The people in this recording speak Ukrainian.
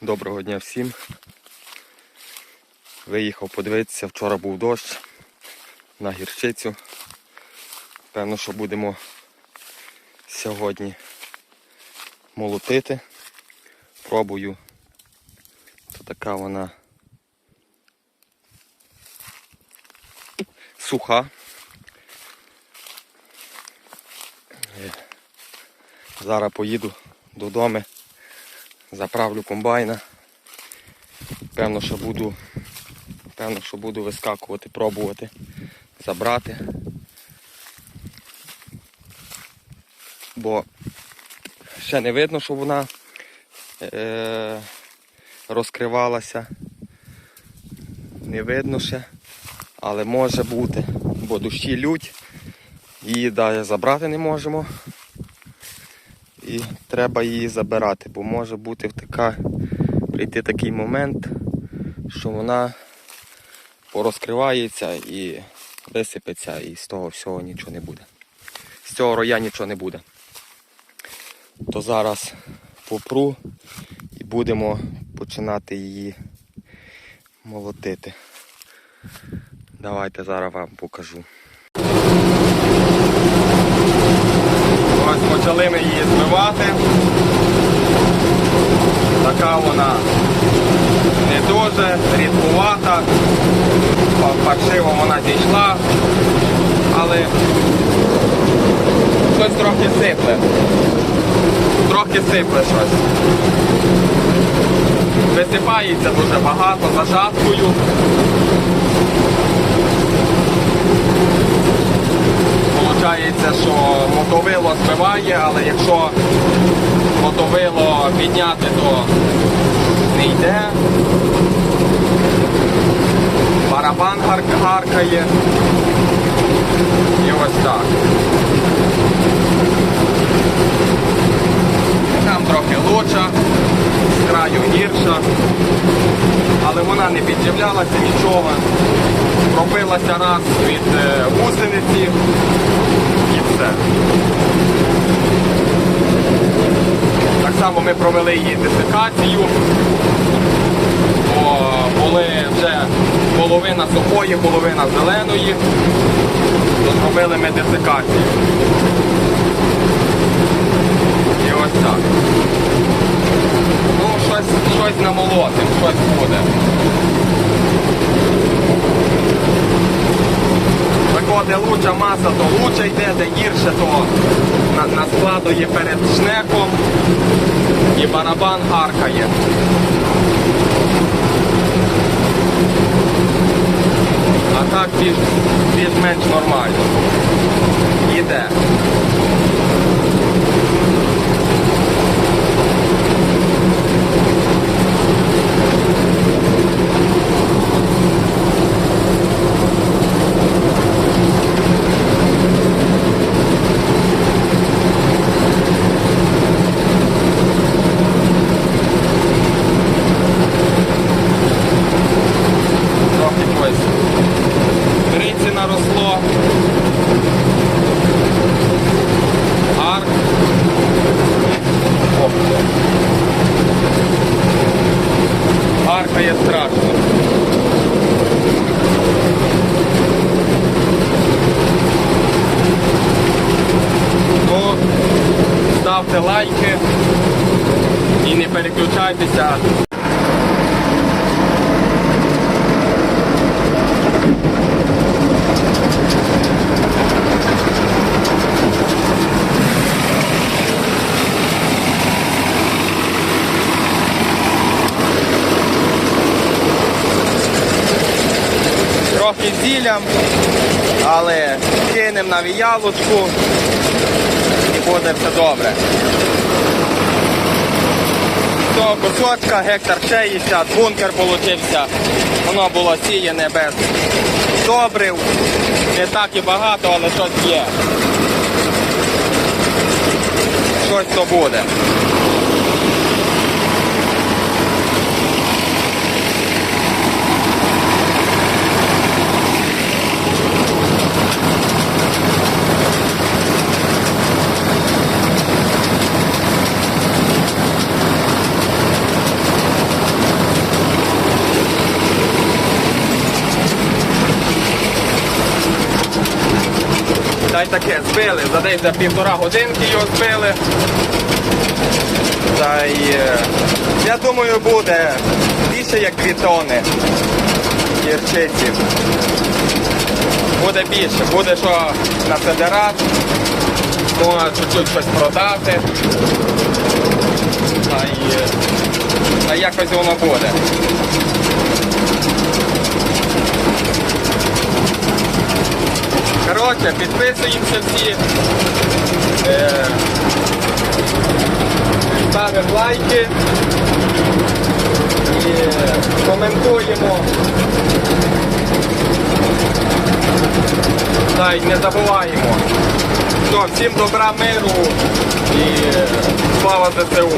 Доброго дня всім. Виїхав подивитися, вчора був дощ на гірчицю. Певно, що будемо сьогодні молотити. Пробую. То така вона суха. Е, Зараз поїду додому, заправлю комбайна. Певно, що буду, певно, що буду вискакувати, пробувати забрати. Бо ще не видно, що вона е- розкривалася. Не видно ще, але може бути, бо дощі лють, її далі забрати не можемо. І треба її забирати, бо може бути така, прийти такий момент, що вона порозкривається і висипеться, і з того всього нічого не буде. З цього роя нічого не буде. То зараз попру і будемо починати її молотити. Давайте зараз вам покажу. Ось почали ми її збивати. Така вона не дуже рідкувата, паршиво вона зійшла, але щось трохи сипле. Трохи сипле щось. Висипається дуже багато за мотовило але якщо мотовило підняти, то не йде. Барабан гар- гаркає. І ось так. Там трохи лучша, з краю гірша. Але вона не підживлялася нічого. Пробилася раз від е, гусениці і все. Само ми провели її десикацію, бо були вже половина сухої, половина зеленої, то зробили ми десикацію. І ось так. Ну, щось, щось намолотим, щось буде. Виходить луча маса, то лучше йде, де гірше, то на- наскладує перед шнеком і барабан гаркає. А так більш, більш-менш нормально. Іде. Ставте лайки і не переключайтеся. Трохи зіллям, але кинемо на віялочку буде все добре. Цього кусочка гектар 60, бункер получився. Воно було сіяне без добрив. Не так і багато, але щось є. Щось то буде. Й таке, збили. За десь за півтора годинки його збили. Та й е, я думаю, буде більше як 2 тонни гірчиці. Буде більше, буде що на федерат, може чуть-чуть щось продати. Та й, е, та якось воно буде. Коротше, підписуємося всі. Е, ставимо лайки і коментуємо. Та й не забуваємо. Все, всім добра миру і слава ЗСУ.